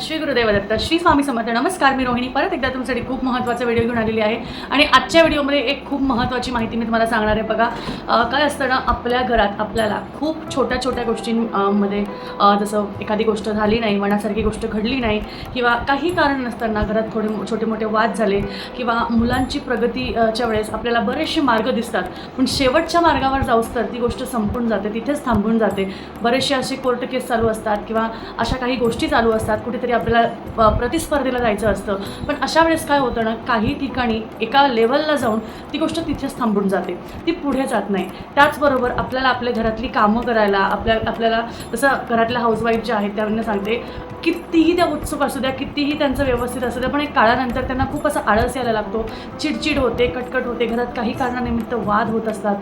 श्री गुरुदेव दत्त श्री स्वामी समर्थ नमस्कार मी रोहिणी. परत एकदा तुमच्यासाठी खूप महत्त्वाचा व्हिडिओ घेऊन आलेली आहे. आणि आजच्या व्हिडिओमध्ये एक खूप महत्त्वाची माहिती मी तुम्हाला सांगणार आहे. बघा काय असतं ना आपल्या घरात आपल्याला खूप छोट्या छोट्या गोष्टींमध्ये जसं एखादी गोष्ट झाली नाही मनासारखी गोष्ट घडली नाही किंवा काही कारण नसताना घरात थोडे मो- छोटे मोठे वाद झाले किंवा मुलांची प्रगतीच्या वेळेस आपल्याला बरेचसे मार्ग दिसतात. पण शेवटच्या मार्गावर जाऊस तर ती गोष्ट संपून जाते तिथेच थांबून जाते. बरेचसे असे कोर्ट केस चालू असतात किंवा अशा काही गोष्टी चालू असतात कुठे कुठेतरी आपल्याला प्रतिस्पर्धेला जायचं असतं. पण अशा वेळेस काय होतं ना काही ठिकाणी एका लेवलला जाऊन ती गोष्ट तिथेच थांबून जाते. ती पुढे जात नाही. त्याचबरोबर आपल्याला आपल्या घरातली कामं करायला आपल्या आपल्याला जसं घरातल्या हाऊसवाईफ ज्या आहेत त्यांना सांगते कितीही त्या उत्सुक असू द्या कितीही त्यांचं व्यवस्थित असू द्या पण एक काळानंतर त्यांना खूप असा आळस यायला लागतो. चिडचिड होते कटकट होते घरात काही कारणानिमित्त वाद होत असतात.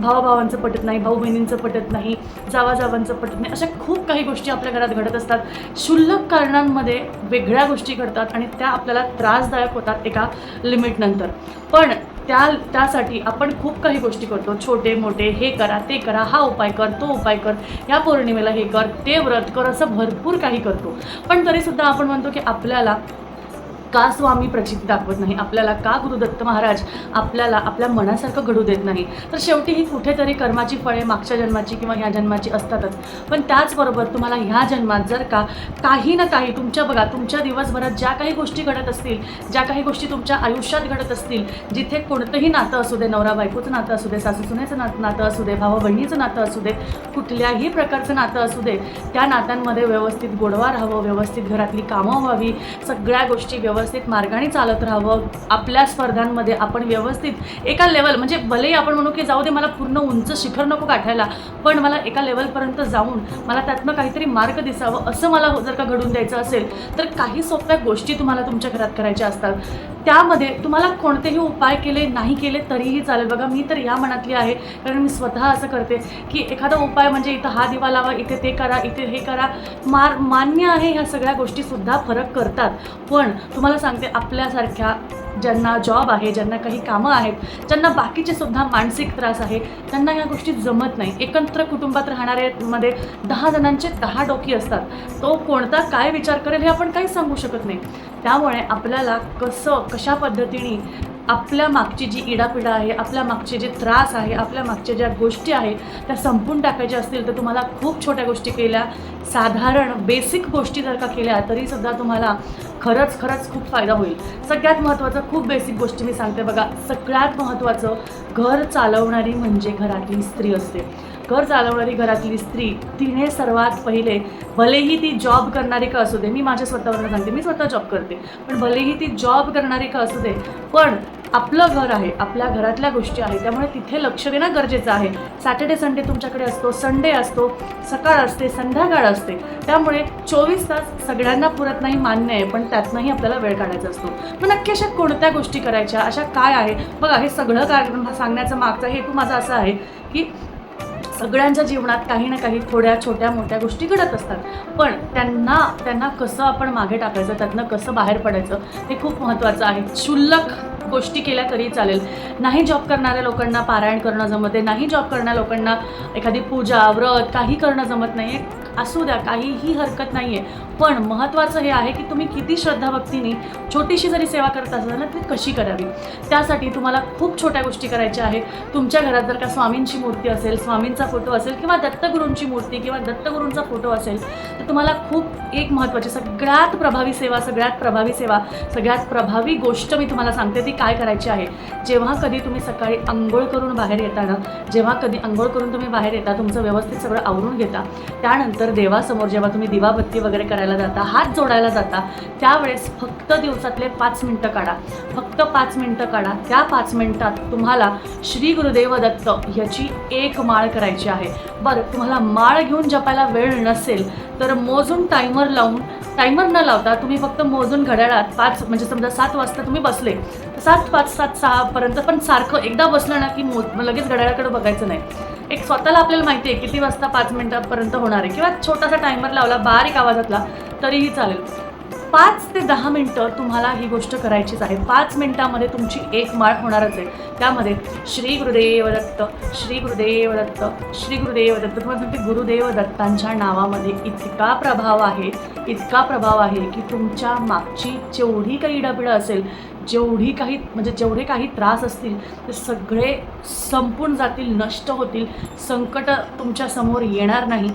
भावाभावांचं पटत नाही भाऊ बहिणींचं पटत नाही जावाजावांचं पटत नाही अशा खूप काही गोष्टी आपल्या घरात घडत असतात. क्षुल्लक कारणांमध्ये वेगळ्या गोष्टी घडतात आणि त्या आपल्याला त्रासदायक होतात एका लिमिटनंतर पण त्या त्यासाठी आपण खूप काही गोष्टी करतो. छोटे मोठे हे करा ते करा हा उपाय कर तो उपाय कर या पौर्णिमेला हे कर ते व्रत कर असं भरपूर काही करतो. पण तरीसुद्धा आपण म्हणतो की आपल्याला का स्वामी प्रचिती दाखवत नाही? आपल्याला का गुरुदत्त महाराज आपल्याला आपल्या मनासारखं घडू देत नाही? तर शेवटी ही कुठेतरी कर्माची फळे मागच्या जन्माची किंवा ह्या जन्माची असतातच. पण त्याचबरोबर तुम्हाला ह्या जन्मात जर का काही ना काही तुमच्या बघा तुमच्या दिवसभरात ज्या काही गोष्टी घडत असतील ज्या काही गोष्टी तुमच्या आयुष्यात घडत असतील जिथे कोणतंही नातं असू दे नवरा बायकोचं नातं असू दे सासू सुनेचं नातं नातं असू दे भावा बहिणीचं नातं असू दे कुठल्याही प्रकारचं नातं असू दे त्या नात्यांमध्ये व्यवस्थित गोडवा राहावं व्यवस्थित घरातली कामं व्हावी सगळ्या गोष्टी व्यवस्थित व्यवस्थित मार्गाने चालत राहावं. आपल्या स्पर्धांमध्ये आपण व्यवस्थित एका लेवल म्हणजे भलेही आपण म्हणू की जाऊ दे मला पूर्ण उंच शिखर नको गाठायला पण मला एका लेवलपर्यंत जाऊन मला त्यातनं काहीतरी मार्ग दिसावं असं मला जर का घडून द्यायचं असेल तर काही सोप्या गोष्टी तुम्हाला तुमच्या घरात करायच्या असतात. त्यामध्ये तुम्हाला कोणतेही उपाय केले नाही केले तरीही चालेल. बघा मी तर या मनातली आहे कारण मी स्वतः असं करते की एखादा उपाय म्हणजे इथं हा दिवा लावा इथे ते करा इथे हे करा. मार मान्य आहे ह्या सगळ्या गोष्टीसुद्धा फरक करतात. पण तुम्हाला सांगते आपल्यासारख्या ज्यांना जॉब आहे ज्यांना काही कामं आहेत ज्यांना बाकीचे सुद्धा मानसिक त्रास आहे त्यांना या गोष्टी जमत नाही. एकत्र कुटुंबात राहणाऱ्यामध्ये दहा जणांचे दहा डोकी असतात. तो कोणता काय विचार करेल हे आपण काही सांगू शकत नाही. त्यामुळे आपल्याला कसं कशा पद्धतीने आपल्या मागची जी इडापिडा आहे आपल्या मागचे जे त्रास आहे आपल्या मागच्या ज्या गोष्टी आहेत त्या संपून टाकायच्या असतील तर तुम्हाला खूप छोट्या गोष्टी केल्या. साधारण बेसिक गोष्टी जर का केल्या तरीसुद्धा तुम्हाला खरंच खरंच खूप फायदा होईल. सगळ्यात महत्त्वाचं खूप बेसिक गोष्टी मी सांगते बघा सगळ्यात महत्त्वाचं घर चालवणारी म्हणजे घरातली स्त्री असते. घर चालवणारी घरातली स्त्री तिने सर्वात पहिले भलेही ती जॉब करणारी का असू दे मी माझ्या स्वतःवरून सांगते मी स्वतः जॉब करते पण भलेही ती जॉब करणारी का असू दे पण आपलं घर आहे आपल्या घरातल्या गोष्टी आहेत त्यामुळे तिथे लक्ष देणं गरजेचं आहे. सॅटर्डे संडे तुमच्याकडे असतो संडे असतो सकाळ असते संध्याकाळ असते. त्यामुळे चोवीस तास सगळ्यांना पुरत नाही मान्य आहे पण त्यातनंही आपल्याला वेळ काढायचा असतो. मग नक्की अशा कोणत्या गोष्टी करायच्या अशा काय आहे? बघा हे सगळं कारण सांगण्याचा मागचा हेतू माझा असा आहे की सगळ्यांच्या जीवनात काही ना काही थोड्या छोट्या मोठ्या गोष्टी घडत असतात. पण त्यांना त्यांना कसं आपण मागे टाकायचं त्यातनं कसं बाहेर पडायचं हे खूप महत्त्वाचं आहे. क्षुल्लक गोष्टी केल्या तरी चालेल. नाही जॉब करणाऱ्या लोकांना पारायण करणं जमते नाही जॉब करणाऱ्या लोकांना एखादी पूजा व्रत काही करणं जमत नाही आहे असू द्या काहीही हरकत नाही आहे पण महत्त्वाचं हे आहे की तुम्ही किती श्रद्धाभक्तीने छोटीशी जरी सेवा करत असाल ना ती कशी करावी? त्यासाठी तुम्हाला खूप छोट्या गोष्टी करायच्या आहेत. तुमच्या घरात जर का स्वामींची मूर्ती असेल स्वामींचा फोटो असेल किंवा दत्तगुरूंची मूर्ती किंवा दत्तगुरूंचा फोटो असेल तर तुम्हाला खूप एक महत्त्वाची सगळ्यात प्रभावी सेवा सगळ्यात प्रभावी सेवा सगळ्यात प्रभावी गोष्ट मी तुम्हाला सांगते ती काय करायची आहे? जेव्हा कधी तुम्ही सकाळी आंघोळ करून बाहेर येताना जेव्हा कधी आंघोळ करून तुम्ही बाहेर येता तुमचं व्यवस्थित सगळं आवरून घेता त्यानंतर देवासमोर जेव्हा तुम्ही दिवाबत्ती वगैरे करायला जाता हात जोडायला जाता त्यावेळेस फक्त दिवसातले पाच मिनटं काढा. फक्त पाच मिनटं काढा. त्या पाच मिनटात तुम्हाला श्री गुरुदेव दत्त ह्याची एक माळ करायची आहे. बरं तुम्हाला माळ घेऊन जपायला वेळ नसेल तर मोजून टायमर लावून टायमर न लावता तुम्ही फक्त मोजून घड्याळात पाच म्हणजे समजा सात वाजता तुम्ही बसले सात पाच सात सहापर्यंत पण सारखं एकदा बसलं ना की मो लगेच घड्याळाकडे बघायचं नाही. एक स्वतःला आपल्याला माहिती आहे किती वाजता पाच मिनटापर्यंत होणार आहे. किंवा छोटासा टायमर लावला बारीक आवाजातला तरीही चालेल. पाच ते दहा मिनटं तुम्हाला ही गोष्ट करायचीच आहे. पाच मिनटामध्ये तुमची एक माळ होणारच आहे. त्यामध्ये श्री गुरुदेव दत्त श्री गुरुदेव दत्त श्री गुरुदेव दत्त तुम्हाला ते गुरुदेव दत्तांच्या नावामध्ये इतका प्रभाव आहे इतका प्रभाव आहे की तुमच्या मागची जेवढी काही इडापिडं असेल जेवढी काही म्हणजे जेवढे काही त्रास असतील ते सगळे संपून जातील नष्ट होतील संकट तुमच्यासमोर येणार नाही.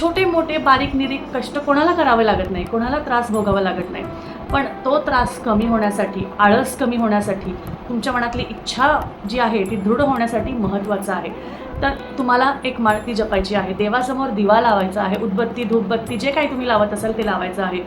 छोटे मोठे बारीक निरीक कष्ट कोणाला करावे लागत नाही कोणाला त्रास भोगावा लागत नाही. पण तो त्रास कमी होण्यासाठी आळस कमी होण्यासाठी तुमच्या मनातली इच्छा जी आहे ती दृढ होण्यासाठी महत्त्वाचं आहे. तर तुम्हाला एक माळती जपायची आहे. देवासमोर दिवा लावायचा आहे. उदबत्ती धूपबत्ती जे काही तुम्ही लावत असाल ते लावायचं आहे.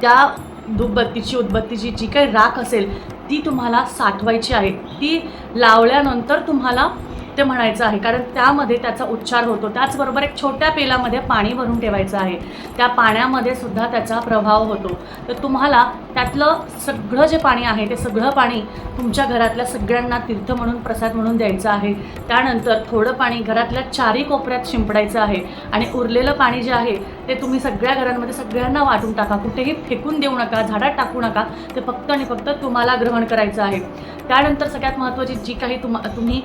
त्या धूपबत्तीची उदबत्तीची जी काही राख असेल ती तुम्हाला साठवायची आहे. ती लावल्यानंतर तुम्हाला ते म्हणायचं आहे. कारण त्यामध्ये त्याचा उच्चार होतो. त्याचबरोबर एक छोट्या पेलामध्ये पाणी भरून ठेवायचं आहे. त्या पाण्यामध्ये सुद्धा त्याचा प्रभाव होतो. तर तुम्हाला त्यातलं सगळं जे पाणी आहे ते सगळं पाणी तुमच्या घरातल्या सगळ्यांना तीर्थ म्हणून प्रसाद म्हणून द्यायचं आहे. त्यानंतर थोडं पाणी घरातल्या चारी कोपऱ्यात शिंपडायचं आहे. आणि उरलेलं पाणी जे आहे ते तुम्ही सगळ्या घरांमध्ये सगळ्यांना वाटून टाका. कुठेही फेकून देऊ नका झाडात टाकू नका. ते फक्त आणि फक्त तुम्हाला ग्रहण करायचं आहे. त्यानंतर सगळ्यात महत्त्वाची जी काही तुम तुम्ही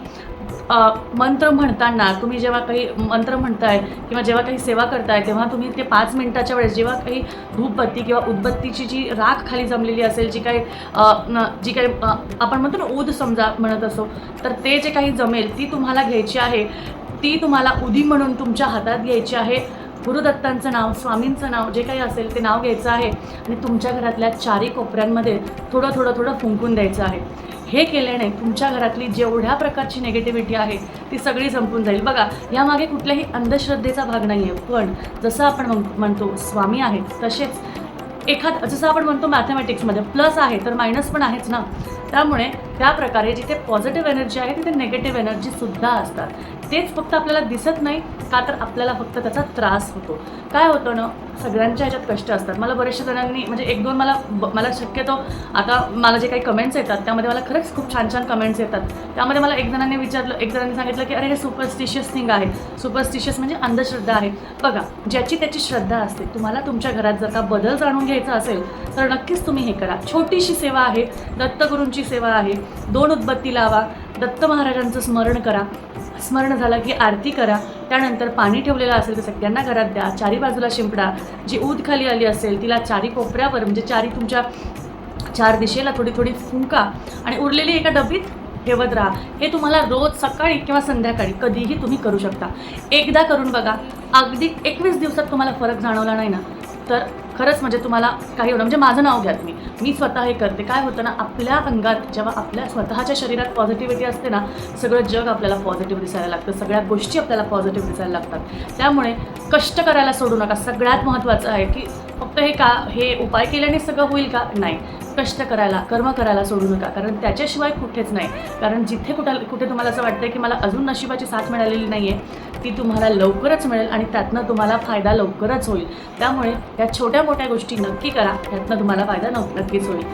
मंत्र म्हणताना तुम्ही जेव्हा काही मंत्र म्हणताय किंवा जेव्हा काही सेवा करताय तेव्हा तुम्ही ते पाच मिनिटाच्या वेळेस जेव्हा काही धूपबत्ती किंवा उदबत्तीची जी राख खाली जमलेली असेल जी काही जी काही आपण म्हणतो ना ऊद समजा म्हणत असो तर ते जे काही जमेल ती तुम्हाला घ्यायची आहे. ती तुम्हाला उदी म्हणून तुमच्या हातात घ्यायची आहे. गुरुदत्तांचं नाव स्वामींचं नाव जे काही असेल ते नाव घ्यायचं आहे. आणि तुमच्या घरातल्या चारी कोपऱ्यांमध्ये थोडं थोडं थोडं फुंकून द्यायचं आहे. हे केल्याने तुमच्या घरातली जेवढ्या प्रकारची नेगेटिव्हिटी आहे ती सगळी संपून जाईल. बघा यामागे कुठल्याही अंधश्रद्धेचा भाग नाही आहे पण जसं आपण म्हण- म्हणतो स्वामी आहेत तसेच एखाद जसं आपण म्हणतो मॅथमॅटिक्समध्ये प्लस आहे तर मायनस पण आहेच ना. त्यामुळे त्या प्रकारे जिथे पॉझिटिव्ह एनर्जी आहे तिथे नेगेटिव्ह एनर्जीसुद्धा असतात. तेच फक्त आपल्याला दिसत नाही का तर आपल्याला फक्त त्याचा त्रास होतो. काय होतं ना सगळ्यांच्या ह्याच्यात कष्ट असतात. मला बऱ्याचशा जणांनी म्हणजे एक दोन मला ब- मला शक्यतो आता मला जे काही कमेंट्स येतात त्यामध्ये मला खरंच खूप छान छान कमेंट्स येतात. त्यामध्ये मला एक जणांनी विचारलं एक जणांनी सांगितलं की अरे हे सुपरस्टिशियस थिंग आहे. सुपरस्टिशियस म्हणजे अंधश्रद्धा आहे. बघा ज्याची त्याची श्रद्धा असते तुम्हाला तुमच्या घरात जर का बदल जाणून घ्यायचा असेल तर नक्कीच तुम्ही हे करा. छोटीशी सेवा आहे दत्तगुरूंची सेवा आहे दोन उदबत्ती लावा दत्त महाराजांचं स्मरण करा. स्मरण झालं की आरती करा. त्यानंतर पाणी ठेवलेलं असेल तर सगळ्यांना घरात द्या. चारी बाजूला शिंपडा. जी ऊद खाली आली असेल तिला चारी कोपऱ्यावर म्हणजे चारी तुमच्या चार दिशेला थोडी थोडी फुंका आणि उरलेली एका डबीत ठेवत राहा. हे तुम्हाला रोज सकाळी किंवा संध्याकाळी कधीही तुम्ही करू शकता. एकदा करून बघा. अगदी एकवीस दिवसात तुम्हाला फरक जाणवला नाही ना? तर खरंच म्हणजे तुम्हाला काही होणं म्हणजे माझं नाव घ्या तुम्ही. मी स्वतः हे करते. काय होतं ना आपल्या अंगात जेव्हा आपल्या स्वतःच्या शरीरात पॉझिटिव्हिटी असते ना सगळं जग आपल्याला पॉझिटिव्ह दिसायला लागतं. सगळ्या गोष्टी आपल्याला पॉझिटिव्ह दिसायला लागतात. त्यामुळे कष्ट करायला सोडू नका. सगळ्यात महत्त्वाचं आहे की फक्त हे का हे उपाय केल्याने सगळं होईल का? नाही. कष्ट करायला कर्म करायला सोडू नका. कारण त्याच्याशिवाय कुठेच नाही. कारण जिथे कुठं कुठे तुम्हाला असं वाटतं की मला अजून नशिबाची साथ मिळालेली नाही आहे ती तुम्हाला लवकरच मिळेल आणि त्यातनं तुम्हाला फायदा लवकरच होईल. त्यामुळे या छोट्या मोठ्या गोष्टी नक्की करा. त्यातनं तुम्हाला फायदा नक्कीच होईल.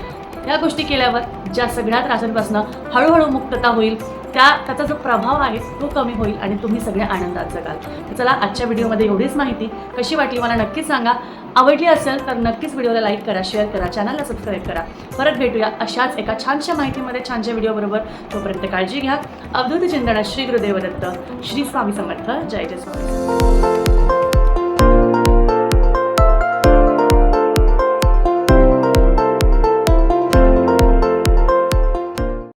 या गोष्टी केल्यावर ज्या सगळ्या त्रासांपासून हळूहळू मुक्तता होईल त्या त्याचा जो प्रभाव आहे तो कमी होईल आणि तुम्ही सगळे आनंदात जगाल. तर चला आजच्या व्हिडिओमध्ये एवढीच माहिती. कशी वाटली मला नक्कीच सांगा. आवडली असेल तर नक्कीच व्हिडिओला लाईक करा शेअर करा चॅनलला सबस्क्राईब करा. परत भेटूया अशाच एका छानशा माहितीमध्ये छानशा व्हिडिओबरोबर. तोपर्यंत काळजी घ्या. अवधूत चिंतना श्री गुरुदेवदत्त. श्री स्वामी समर्थ. जय जय स्वामी.